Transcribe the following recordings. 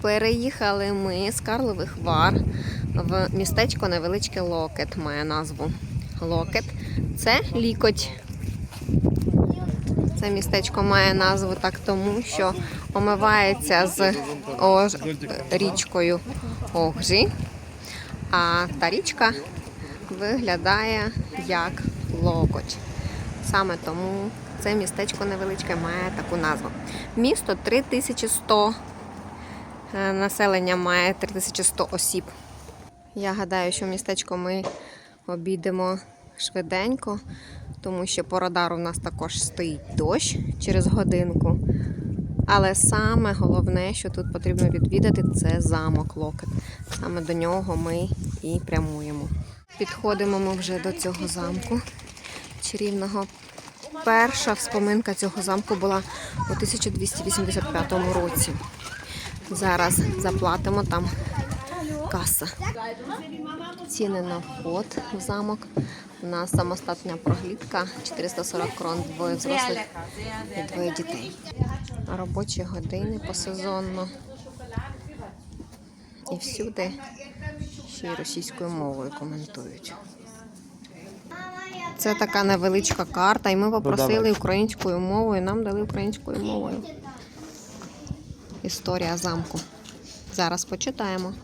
Переїхали ми з Карлових Вар в містечко невеличке Локет, має назву. Локет це лікоть. Це містечко має назву так тому, що омивається з Ож... річкою Огжі, а та річка виглядає як локоть. Саме тому це містечко невеличке має таку назву. Місто 3100 Е, Населення має 3100 осіб. Я гадаю, що містечко ми обійдемо швиденько, тому що по радару в нас також стоїть дощ через годинку. Але саме головне, що тут потрібно відвідати, це замок Локет. Саме до нього ми і прямуємо. Підходимо ми вже до цього замку чарівного. Перша вспоминка цього замку була у 1285 році. Зараз заплатимо там каса. Ціни на вход в замок. У нас самостатня проглядка 440 крон, двоє взрослих і двоє дітей. Робочі години посезонно. І всюди ще й російською мовою коментують. Це така невеличка карта, і ми попросили українською мовою, нам дали українською мовою. Історія замку. Зараз почитаємо.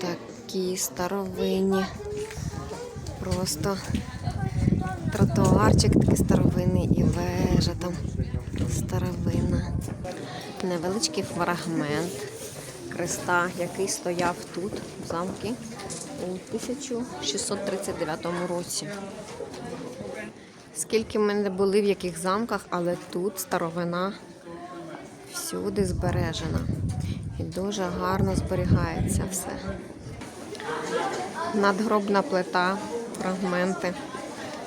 Такі старовинні. Просто тротуарчик такий старовинний і вежа там старовинна. Невеличкий фрагмент креста, який стояв тут, в замку, у 1639 році. Скільки ми не були в яких замках, але тут старовина всюди збережена. І дуже гарно зберігається все. Надгробна плита, фрагменти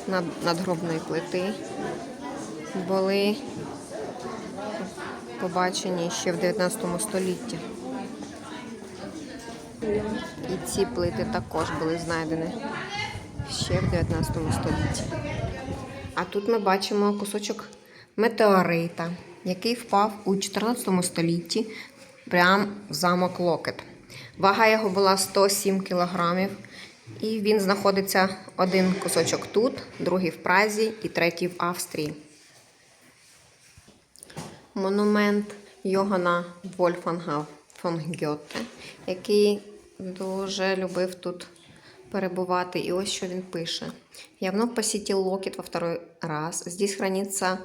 над, надгробної плити були побачені ще в 19 столітті. І ці плити також були знайдені ще в 19 столітті. А тут ми бачимо кусочок метеорита, який впав у 14 столітті прямо в замок Локет. Вага його була 107 кілограмів, і він знаходиться один кусочок тут, другий в Празі і третій в Австрії. Монумент Йогана Вольфанга фон Гьоте, який дуже любив тут перебувати. И ось що він пише. Я вновь посетил Локет во второй раз. Здесь хранится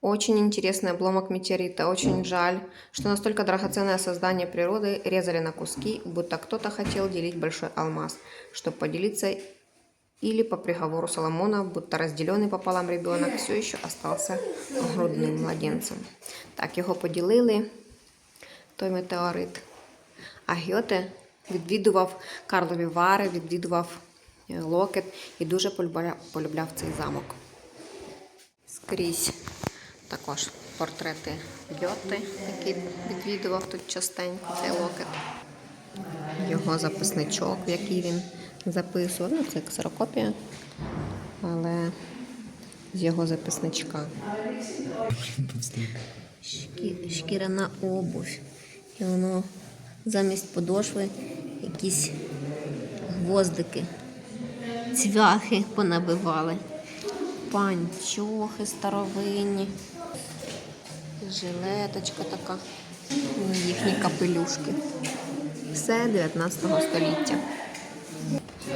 очень интересный обломок метеорита. Очень жаль, что настолько драгоценное создание природы резали на куски, будто кто-то хотел делить большой алмаз, чтобы поделиться или по приговору Соломона, будто разделенный пополам ребенок все еще остался грудним младенцем. Так, його поділили, той метеорит. А Гьоте відвідував Карлові Вари, відвідував е, Локет і дуже полюбля- полюбляв цей замок. Скрізь Також портрети Гьоти, який відвідував тут частенько цей Локет. Його записничок, в який він записував. Ну, це ксерокопія, але з його записничка. Шкі- шкіряна обувь. І воно замість подошви якісь гвоздики, цвяхи понабивали. Панчохи старовинні, жилеточка така, ну, їхні капелюшки. Все 19 століття.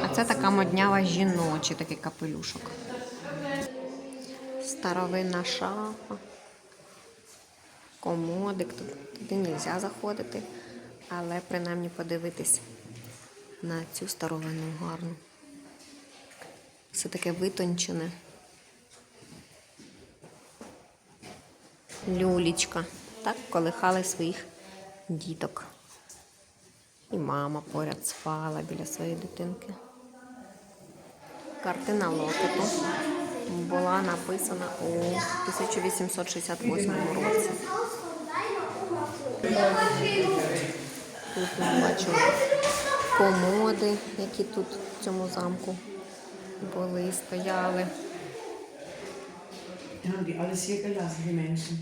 А це така моднява жіночий такий капелюшок. Старовинна шафа комодик. Туди не можна заходити, але принаймні подивитись на цю старовину гарну. Все таке витончене. Люлічка. Так колихали своїх діток. І мама поряд спала біля своєї дитинки. Картина Локету була написана у 1868 році. Тут ми комоди, які тут в цьому замку були, стояли.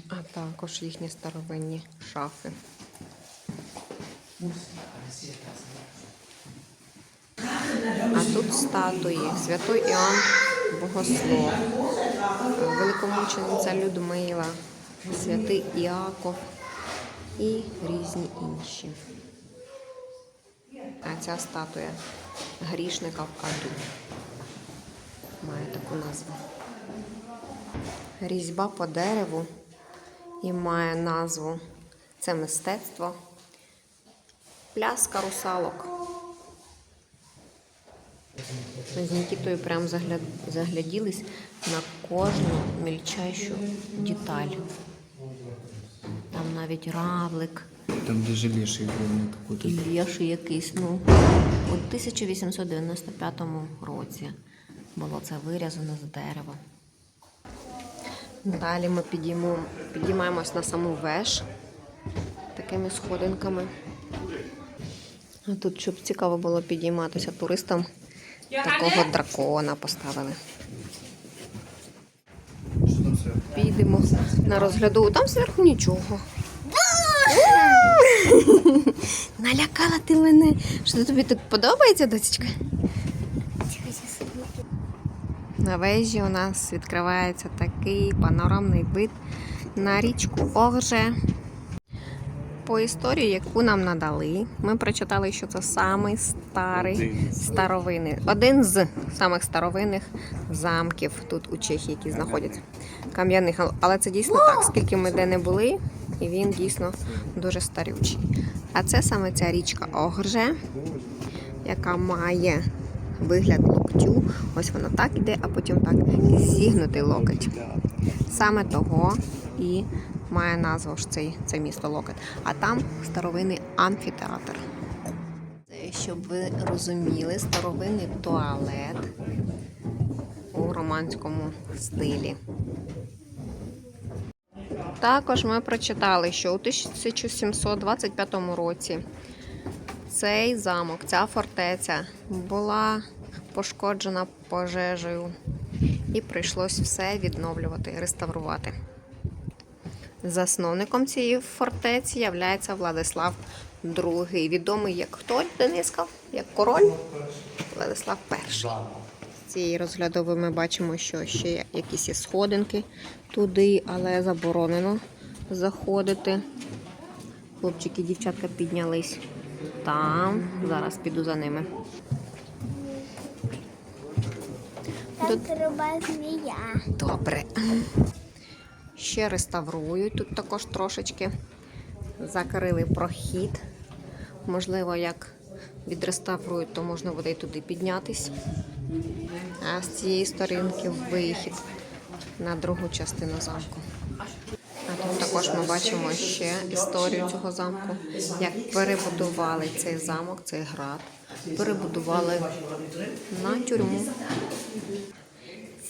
А також їхні старовинні шафи. А тут статуї Святой Іоанн Богослов, великомучениця Людмила, святий Іаков і різні інші. А ця статуя грішника в аду має таку назву. Різьба по дереву і має назву це мистецтво. Пляска русалок. Ми з Нікітою прям загля... загляділись на кожну мільчайшу деталь. Там навіть равлик Там даже леший был на какой-то. і лєший якийсь. Ну, у 1895 році було це вирізано з дерева. Далі ми підіймаємось на саму веж такими сходинками. Тут, щоб цікаво було підійматися туристам, такого дракона поставили. Підемо на розгляду. Там зверху нічого. Налякала ти мене. Що тобі тут подобається, дочечка? На вежі у нас відкривається такий панорамний вид на річку Огже. По історії, яку нам надали, ми прочитали, що це самий старий старовинний, один з самих старовинних замків тут у Чехії, які знаходяться кам'яних. Але це дійсно так, скільки ми де не були, і він дійсно дуже старючий. А це саме ця річка Огрже, яка має вигляд локтю. Ось вона так іде, а потім так зігнутий локоть. Саме того і має назву ж цей, це місто Локоть. А там старовинний амфітеатр. Щоб ви розуміли, старовинний туалет у романському стилі. Також ми прочитали, що у 1725 році цей замок, ця фортеця була пошкоджена пожежею і прийшлось все відновлювати, реставрувати. Засновником цієї фортеці є Владислав II, відомий як хто Дениска, як король Владислав І. З цієї розглядової ми бачимо, що ще якісь є сходинки туди, але заборонено заходити. Хлопчики дівчатка піднялись там. Зараз піду за ними. Там труба змія. Добре. Ще реставрують. Тут також трошечки закрили прохід. Можливо, як відреставрують, то можна буде й туди піднятись. А з цієї сторінки вихід на другу частину замку. Також ми бачимо ще історію цього замку, як перебудували цей замок, цей град, перебудували на тюрму.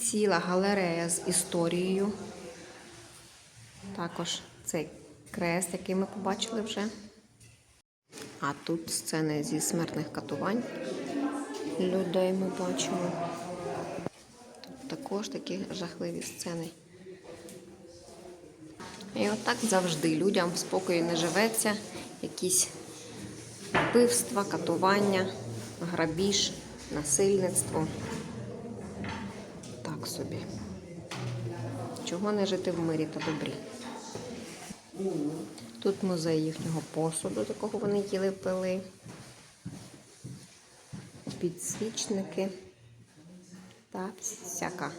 Ціла галерея з історією. Також цей крест, який ми побачили вже. А тут сцени зі смертних катувань людей ми бачимо. Тут також такі жахливі сцени. І отак завжди людям в спокої не живеться. Якісь вбивства, катування, грабіж, насильництво. Так собі. Чого не жити в мирі та добрі? Тут музей їхнього посуду, з якого вони їли пили. Підсвічники та всяка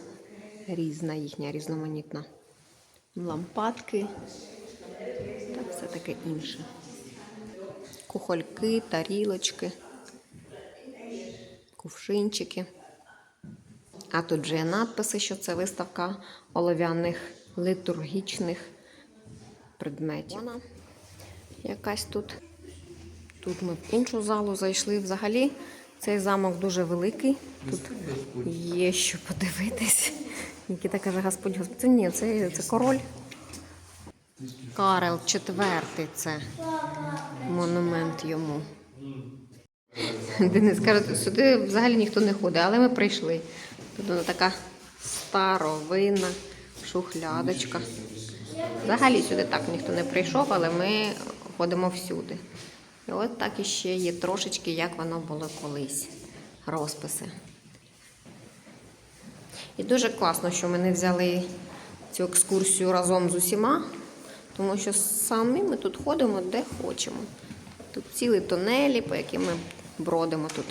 різна їхня різноманітна. Лампадки та все таке інше. Кухольки, тарілочки, кувшинчики. А тут же є надписи, що це виставка олов'яних літургічних предметів. Вона якась тут. Тут ми в іншу залу зайшли. Взагалі цей замок дуже великий. Тут є що подивитись. Нікіта каже, Господь, Господь. Це ні, це, це король. Карел IV це монумент йому. Денис каже, сюди взагалі ніхто не ходить, але ми прийшли. Тут вона така старовинна, шухлядочка. Взагалі сюди так ніхто не прийшов, але ми ходимо всюди. І от так іще є трошечки, як воно було колись. Розписи. І дуже класно, що ми не взяли цю екскурсію разом з усіма, тому що самі ми тут ходимо де хочемо. Тут цілі тунелі, по яким ми бродимо тут.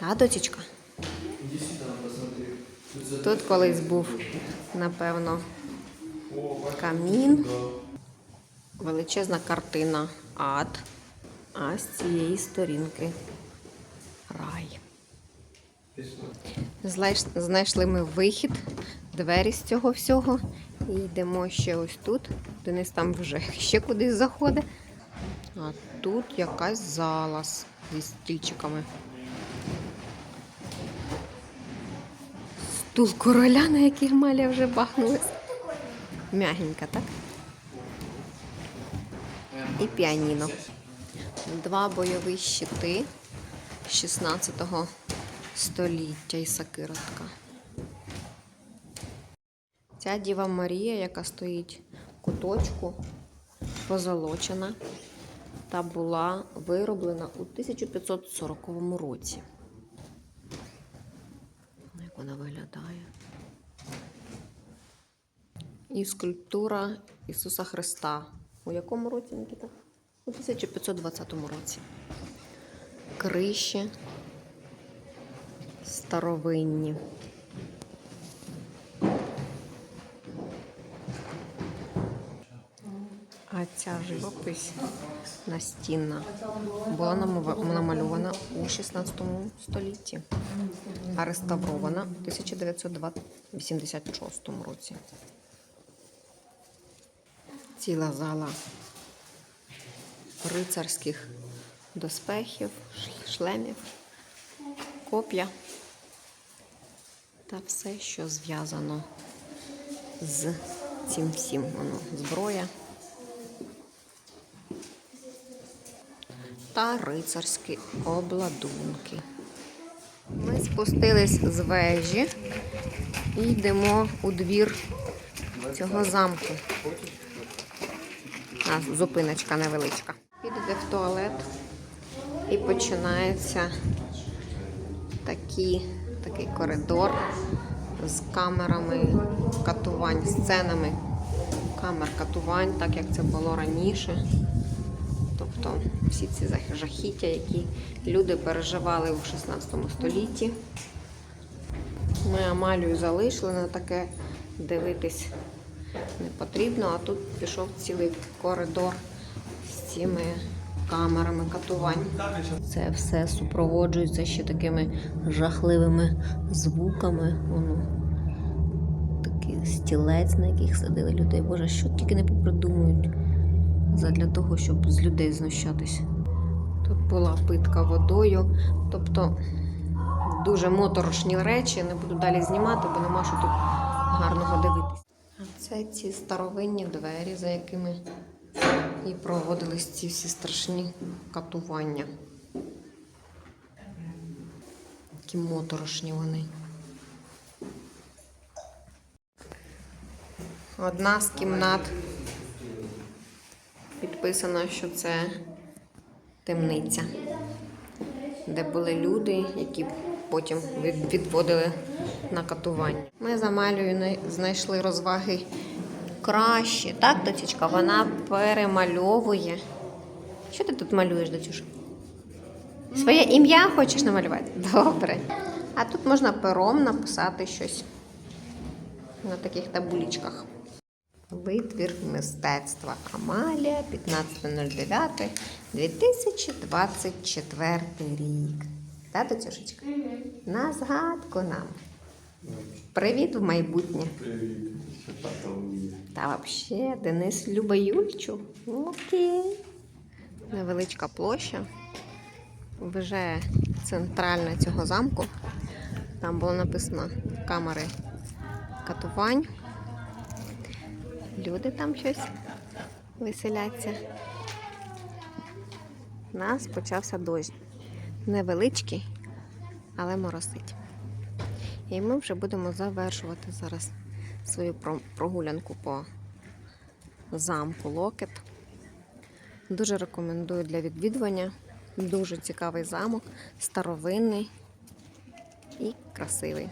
Та, дочечка? Тут колись був, напевно, камін. Величезна картина ад. А з цієї сторінки рай. Знайшли ми вихід, двері з цього всього. І йдемо ще ось тут. Денис там вже ще кудись заходить. А тут якась зала зі стільчиками. Стул короля, на який Маля вже бахнулась. Мягенька, так? І піаніно. Два бойові щити 16 століття і сакиротка. Ця Діва Марія, яка стоїть в куточку, позолочена та була вироблена у 1540 році. Як вона виглядає? І скульптура Ісуса Христа. У якому році, Нікіта? У 1520 році. Криші старовинні. А ця живопись настінна була намальована у 16 столітті, а реставрована у 1986 році. Ціла зала рицарських доспехів, шлемів, коп'я та все, що зв'язано з цим всім. Воно зброя та рицарські обладунки. Ми спустились з вежі і йдемо у двір цього замку. А, зупиночка невеличка. Підете в туалет і починається такі, такий коридор з камерами катувань, сценами камер катувань, так як це було раніше. Тобто всі ці жахіття, які люди переживали у 16 столітті. Ми Амалію залишили на таке дивитись не потрібно, а тут пішов цілий коридор з цими камерами катувань. Це все супроводжується ще такими жахливими звуками. Воно такий стілець, на яких садили людей. Боже, що тільки не попридумують задля того, щоб з людей знущатись. Тут була питка водою, тобто дуже моторошні речі. Не буду далі знімати, бо нема що тут гарного дивитись. А це ці старовинні двері, за якими і проводились ці всі страшні катування. Які моторошні вони. Одна з кімнат підписано, що це темниця, де були люди, які потім відводили на катування. Ми з Амалією знайшли розваги краще. Так, дочечка, вона перемальовує. Що ти тут малюєш, дочуш? Своє ім'я хочеш намалювати? Добре. А тут можна пером написати щось на таких табулічках. Витвір мистецтва Амалія 15.09 2024 рік. Та, доцюшечка? На згадку нам. Привіт в майбутнє. Привіт. Та взагалі, Денис любить Юльчу. Окей. Невеличка площа. Вже центральна цього замку. Там було написано камери катувань. Люди там щось веселяться. У нас почався дощ. Невеличкий, але моросить. І ми вже будемо завершувати зараз свою прогулянку по замку Локет. Дуже рекомендую для відвідування. Дуже цікавий замок, старовинний і красивий.